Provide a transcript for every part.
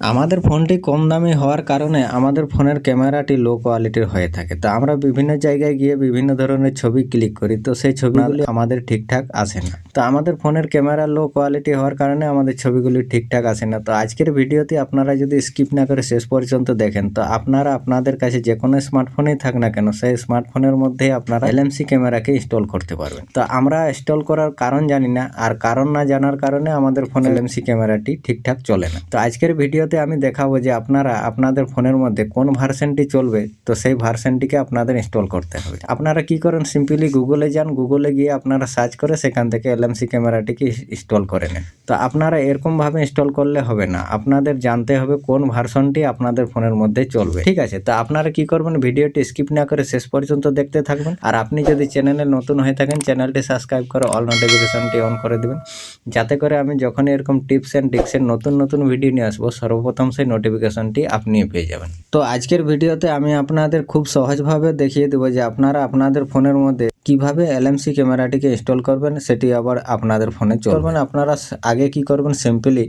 আমাদের ফোনটি কম দামি হওয়ার কারণে আমাদের ফোনের ক্যামেরাটি লো কোয়ালিটির হয়ে থাকে। তো আমরা বিভিন্ন জায়গায় গিয়ে বিভিন্ন ধরনের ছবি ক্লিক করি, তো সেই ছবিগুলি আমাদের ঠিকঠাক আসে না। তো আমাদের ফোনের ক্যামেরা লো কোয়ালিটি হওয়ার কারণে আমাদের ছবিগুলি ঠিকঠাক আসে না। তো আজকের ভিডিওতে আপনারা যদি স্কিপ না করে শেষ পর্যন্ত দেখেন, তো আপনারা আপনাদের কাছে যে কোনো স্মার্টফোনেই থাক না কেন, সেই স্মার্টফোনের মধ্যেই আপনারা এলএমসি ক্যামেরাকে ইনস্টল করতে পারবেন। তো আমরা ইনস্টল করার কারণ জানি না, আর কারণ না জানার কারণে আমাদের ফোনে এলএমসি ক্যামেরাটি ঠিকঠাক চলে না। তো আজকের ভিডিওতে আমি দেখাবো যে আপনারা, আপনাদের ফোনের মধ্যে কোন ভার্সনটি চলবে, তো সেই ভার্সনটিকে আপনাদের ইনস্টল করতে হবে। আপনারা কি করেন সিম্পলি গুগলে যান গুগলে গিয়ে আপনারা সার্চ করে সেখান থেকে এলএমসি ক্যামেরাটিকে ইনস্টল করে নেন। তো আপনারা এরকমভাবে ইনস্টল করলে হবে না, আপনাদের জানতে হবে কোন ভার্সনটি আপনাদের ফোনের মধ্যে চলবে। ঠিক আছে, তো আপনারা কি করবেন, ভিডিওটি স্কিপ না করে শেষ পর্যন্ত দেখতে থাকবেন, আর আপনি যদি চ্যানেলে নতুন হয়ে থাকেন, চ্যানেলটি সাবস্ক্রাইব করে অল নোটিফিকেশনটি অন করে দেবেন। যাতে করে আমি যখনই এরকম টিপস অ্যান্ড ট্রিক্সের নতুন নতুন ভিডিও নিয়ে আসব সর্বপ্রথম সেই নোটিফিকেশনটি আপনি পেয়ে যাবেন। তো আজকের ভিডিওতে আমি আপনাদের খুব সহজভাবে দেখিয়ে দেবো যে আপনারা আপনাদের ফোনের মধ্যে কীভাবে এলএমসি ক্যামেরাটিকে ইনস্টল করবেন সেটি আবার আপনাদের ফোনে চলবেন আপনারা আগে কি করবেন? সিম্পলি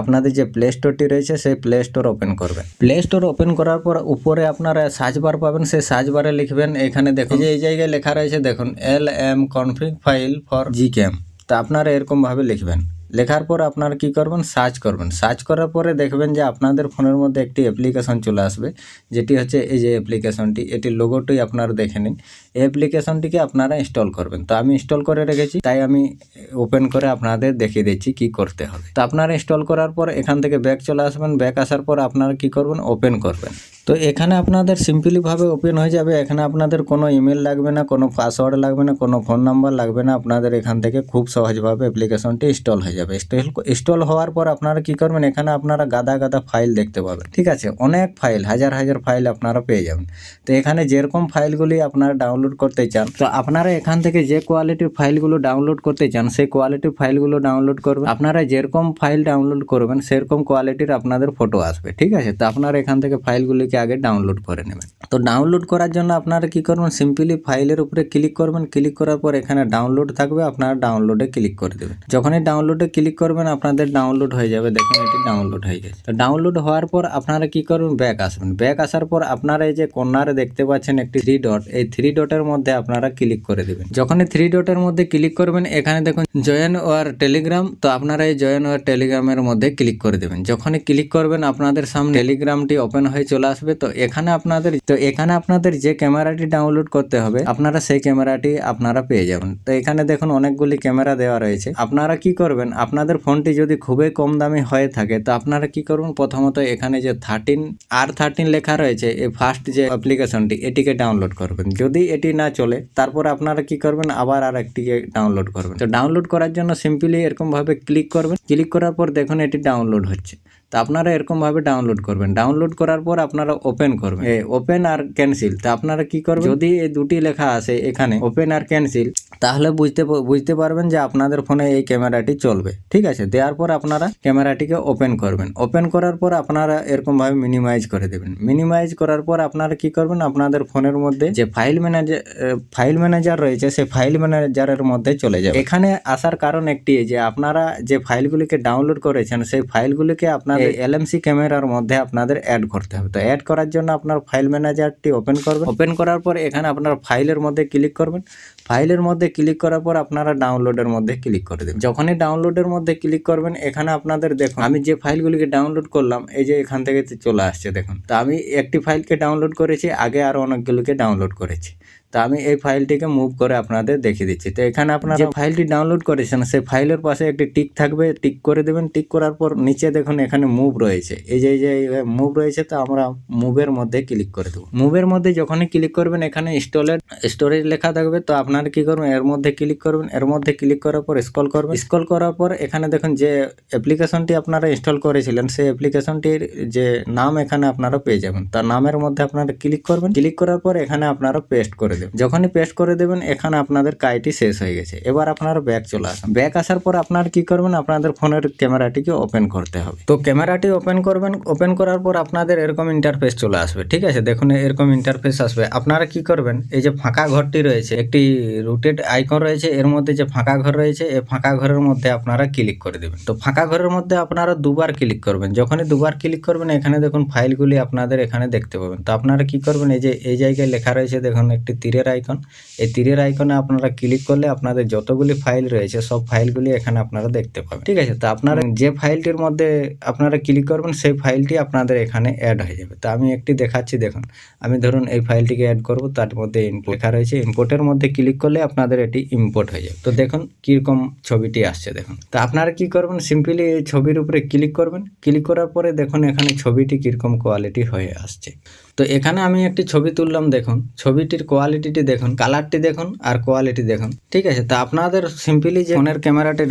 আপনাদের যে প্লে স্টোরটি রয়েছে সেই প্লে স্টোর ওপেন করবেন। প্লে স্টোর ওপেন করার পর উপরে আপনারা সার্চ বার পাবেন সেই সার্চ বারে লিখবেন এখানে দেখুন। যে এই জায়গায় লেখা রয়েছে দেখুন L M config file for G cam তা আপনারা এরকমভাবে লিখবেন। লেখার পর আপনারা কি করবেন? সার্চ করবেন। সার্চ করার পরে দেখবেন যে আপনাদের ফোনের মধ্যে একটি অ্যাপ্লিকেশন চলে আসবে, যেটি হচ্ছে এই যে অ্যাপ্লিকেশনটি এটির লোগোটি আপনারা দেখে নিন। এই অ্যাপ্লিকেশনটিকে আপনারা ইনস্টল করবেন। তো আমি ইনস্টল করে রেখেছি, তাই আমি ওপেন করে আপনাদের দেখিয়ে দিচ্ছি কি করতে হবে। তো আপনারা ইনস্টল করার পর এখান থেকে ব্যাক চলে আসবেন। ব্যাক আসার পর আপনারা কি করবেন? ওপেন করবেন। তো এখানে আপনাদের সিম্পলিভাবে ওপেন হয়ে যাবে। এখানে আপনাদের কোনো ইমেল লাগবে না, কোনো পাসওয়ার্ড লাগবে না, কোনো ফোন নাম্বার লাগবে না। আপনাদের এখান থেকে খুব সহজভাবে অ্যাপ্লিকেশনটি ইনস্টল হয়ে যাবে। ইনস্টল হওয়ার পর আপনারা কি করবেন, এখানে আপনারা গাদা গাদা ফাইল দেখতে পাবেন। ঠিক আছে? অনেক ফাইল, হাজার হাজার ফাইল আপনারা পেয়ে যাবেন। তো এখানে যেরকম ফাইলগুলি আপনারা ডাউনলোড করতে চান, তো আপনারা এখান থেকে যে কোয়ালিটির ফাইলগুলো ডাউনলোড করতে চান, সেই কোয়ালিটির ফাইলগুলো ডাউনলোড করবেন। আপনারা যেরকম ফাইল ডাউনলোড করবেন, সেরকম কোয়ালিটির আপনাদের ফটো আসবে। ঠিক আছে? তো আপনারা এখান থেকে ফাইলগুলিকে আগে ডাউনলোড করে নেবেন। তো ডাউনলোড করার জন্য আপনারা কি করবেন? সিম্পলি ফাইলের উপরে ক্লিক করবেন। ক্লিক করার পর এখানে ডাউনলোড থাকবে। আপনারা ডাউনলোডে ক্লিক করে দেবেন। যখনই ডাউনলোডে ক্লিক করবেন, আপনাদের ডাউনলোড হয়ে যাবে। দেখুন, এটি ডাউনলোড হয়ে গেছে। তো ডাউনলোড হওয়ার পর আপনারা কি করবেন? ব্যাক আসবেন। ব্যাক আসার পর আপনারা এই যে কর্নারে দেখতে পাচ্ছেন একটি থ্রি ডট এই থ্রি ডটের মধ্যে আপনারা ক্লিক করে দেবেন। যখনই থ্রি ডটের মধ্যে ক্লিক করবেন, এখানে দেখুন জয়েন ওয়ার টেলিগ্রাম তো আপনারা এই জয়েন ওয়ার টেলিগ্রামের মধ্যে ক্লিক করে দেবেন। যখনই ক্লিক করবেন, আপনাদের সামনে টেলিগ্রামটি ওপেন হয়ে চলে আসবে। তো এখানে আপনাদের তো এখানে আপনাদের যে ক্যামেরাটি ডাউনলোড করতে হবে, আপনারা সেই ক্যামেরাটি আপনারা পেয়ে যাবেন। তো এখানে দেখুন অনেকগুলি ক্যামেরা দেওয়া রয়েছে। আপনারা কি করবেন, আপনাদের ফোনটি যদি খুবই কম দামি হয়ে থাকে, তো আপনারা কি করবেন প্রথমত এখানে যে থার্টিন আর থার্টিন লেখা রয়েছে, এই ফার্স্ট যে অ্যাপ্লিকেশনটি এটিকে ডাউনলোড করবেন। যদি এটি না চলে, তারপর আপনারা কি করবেন, আবার আর একটিকে ডাউনলোড করবেন। তো ডাউনলোড করার জন্য সিম্পলি এরকমভাবে ক্লিক করবেন। ক্লিক করার পর দেখুন এটি ডাউনলোড হচ্ছে। তো আপনারা এরকমভাবে ডাউনলোড করবেন। ডাউনলোড করার পর আপনারা ওপেন করবেন। ওপেন আর ক্যান্সেল তো আপনারা কি করবেন? যদি এই দুটি লেখা আছে এখানে ওপেন আর ক্যান্সেল তাহলে বুঝতে বুঝতে পারবেন যে আপনাদের ফোনে এই ক্যামেরাটি চলবে। ঠিক আছে? দেওয়ার পর আপনারা ক্যামেরাটিকে ওপেন করবেন। ওপেন করার পর আপনারা এরকমভাবে মিনিমাইজ করে দেবেন। মিনিমাইজ করার পর আপনারা কি করবেন? আপনাদের ফোনের মধ্যে যে ফাইল ম্যানেজার ফাইল ম্যানেজার রয়েছে সেই ফাইল ম্যানেজারের মধ্যে চলে যাবে। এখানে আসার কারণ একটি যে আপনারা যে ফাইলগুলিকে ডাউনলোড করেছেন সেই ফাইলগুলিকে আপনার এলএমসি ক্যামেরার মধ্যে আপনাদের অ্যাড করতে হবে। তো অ্যাড করার জন্য আপনার ফাইল ম্যানেজারটি ওপেন করবেন। ওপেন করার পর এখানে আপনার ফাইলের মধ্যে ক্লিক করবেন। ফাইলের মধ্যে ক্লিক করার পর আপনারা ডাউনলোডের মধ্যে ক্লিক করে দেবেন। যখনই ডাউনলোডের মধ্যে ক্লিক করবেন এখানে আপনাদের দেখুন আমি যে ফাইলগুলিকে ডাউনলোড করলাম এই যে এখান থেকে চলে আসছে দেখুন। তো আমি একটি ফাইলকে ডাউনলোড করেছি আগে আরও অনেকগুলোকে ডাউনলোড করেছি। তো আমি এই ফাইলটিকে মুভ করে আপনাদের দেখিয়ে দিচ্ছি। তো এখানে আপনারা যে ফাইলটি ডাউনলোড করেছেন সেই ফাইলের পাশে একটি টিক থাকবে। টিক করে দেবেন। টিক করার পর নিচে দেখুন এখানে মুভ রয়েছে। এই যে এই যে মুভ রয়েছে তো আমরা মুভের মধ্যে ক্লিক করে দেবো। মুভের মধ্যে যখনই ক্লিক করবেন এখানে স্টোরেজ স্টোরেজ লেখা থাকবে। তো আপনারা কি করবেন? এর মধ্যে ক্লিক করবেন। এর মধ্যে ক্লিক করার পর স্কল করবেন। স্কল করার পর এখানে দেখুন যে অ্যাপ্লিকেশনটি আপনারা ইনস্টল করেছিলেন সেই অ্যাপ্লিকেশনটির যে নাম এখানে আপনারা পেয়ে যাবেন। তার নামের মধ্যে আপনারা ক্লিক করবেন। ক্লিক করার পর এখানে আপনারা পেস্ট করে দেবেন যখনই পেস্ট করে দেবেন, এখানে আপনাদের কাজটি শেষ হয়ে গেছে। এবার আপনার ব্যাক চলে আসুন। ব্যাক আসার পর আপনারা কি করবেন? আপনাদের ফোনের ক্যামেরাটিকে ওপেন করতে হবে। তো ক্যামেরাটি ওপেন করবেন। ওপেন করার পর আপনাদের এরকম ইন্টারফেস চলে আসবে। ঠিক আছে? দেখুন, এরকম ইন্টারফেস আসবে। আপনারা কি করবেন? এই যে ফাঁকা ঘরটি রয়েছে, একটি রুটেড আইকন রয়েছে। এর মধ্যে যে ফাঁকা ঘর রয়েছে, এই ফাঁকা ঘরের মধ্যে আপনারা ক্লিক করে দেবেন। তো ফাঁকা ঘরের মধ্যে আপনারা দুবার ক্লিক করবেন। যখনই দুবার ক্লিক করবেন, এখানে দেখুন ফাইলগুলি আপনাদের এখানে দেখতে পাবেন। তো আপনারা কি করবেন? এই যে, এই জায়গায় লেখা রয়েছে, দেখুন, একটি তীরের আইকন এই তীরের আইকনে আপনারা ক্লিক করলে আপনাদের যতগুলি ফাইল রয়েছে, সব ফাইলগুলি এখানে আপনারা দেখতে পাবেন। ঠিক আছে? তো আপনারা যে ফাইলটির মধ্যে আপনারা ক্লিক করবেন, সেই ফাইলটি আপনাদের এখানে অ্যাড হয়ে যাবে। তো আমি একটি দেখাচ্ছি, দেখুন। আমি ধরুন এই ফাইলটিকে অ্যাড করব, তার মধ্যে ইনপুট লেখা রয়েছে। ইম্পোর্টের মধ্যে ক্লিক করলে আপনাদের এটি ইম্পোর্ট হয়ে যাবে। তো দেখুন কীরকম ছবিটি আসছে, দেখুন। তো আপনারা কি করবেন? সিম্পলি এই ছবির উপরে ক্লিক করবেন। ক্লিক করার পরে দেখুন এখানে ছবিটি কীরকম কোয়ালিটি হয়ে আসছে। তো এখানে আমি একটি ছবি তুললাম, দেখুন। ছবিটির কোয়ালিটিটি দেখুন কালারটি দেখুন আর কোয়ালিটি দেখুন, ঠিক আছে? তা আপনাদের সিম্পলি যে ফোনের ক্যামেরাটি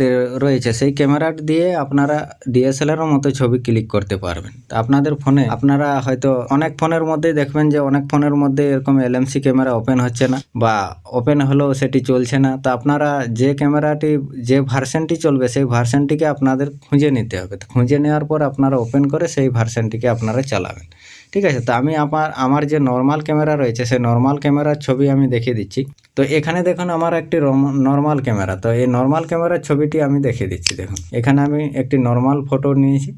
রয়েছে, সেই ক্যামেরাটি দিয়ে আপনারা ডিএসএলআর মতো ছবি ক্লিক করতে পারবেন। তা আপনাদের ফোনে, আপনারা হয়তো অনেক ফোনের মধ্যে দেখবেন যে অনেক ফোনের মধ্যে এরকম এলএমসি ক্যামেরা ওপেন হচ্ছে না বা ওপেন হলেও সেটি চলছে না। তা আপনারা যে ক্যামেরাটি, যে ভার্সনটি চলবে, সেই ভার্সনটিকে আপনাদের খুঁজে নিতে হবে। খুঁজে নেওয়ার পর আপনারা ওপেন করে সেই ভার্সনটিকে আপনারা চালাবেন। ঠিক আছে? তো আমি আমার আমার যে নর্মাল ক্যামেরা রয়েছে, সেই নর্মাল ক্যামেরার ছবি আমি দেখিয়ে দিচ্ছি। তো এখানে দেখুন আমার একটি নর্মাল ক্যামেরা তো এই নর্মাল ক্যামেরার ছবিটি আমি দেখিয়ে দিচ্ছি, দেখুন। এখানে আমি একটি নর্মাল ফটো নিয়েছি।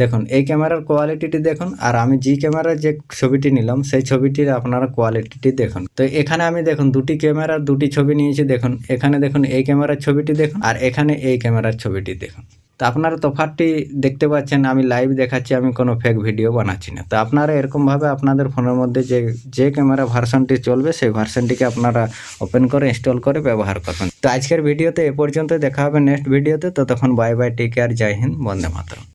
দেখুন, এই ক্যামেরার কোয়ালিটিটি দেখুন, আর আমি জি ক্যামেরার যে ছবিটি নিলাম, সেই ছবিটির আপনারা কোয়ালিটিটি দেখুন। তো এখানে আমি দেখুন, দুটি ক্যামেরার দুটি ছবি নিয়েছি, দেখুন। এখানে দেখুন, এই ক্যামেরার ছবিটি দেখুন, আর এখানে এই ক্যামেরার ছবিটি দেখুন। তো আপনারা তফাৎটি দেখতে পাচ্ছেন, আমি লাইভ দেখাচ্ছি, আমি কোনো ফেক ভিডিও বানাচ্ছি না। তো আপনারা এরকমভাবে আপনাদের ফোনের মধ্যে যে যে ক্যামেরা ভার্সনটি চলবে, সেই ভার্সনটিকে আপনারা ওপেন করে ইনস্টল করে ব্যবহার করবেন। তো আজকের ভিডিওতে এ পর্যন্ত দেখা হবে নেক্সট ভিডিওতে তো তখন বাই বাই টেক কেয়ার জয় হিন্দ, বন্দে মাতরম।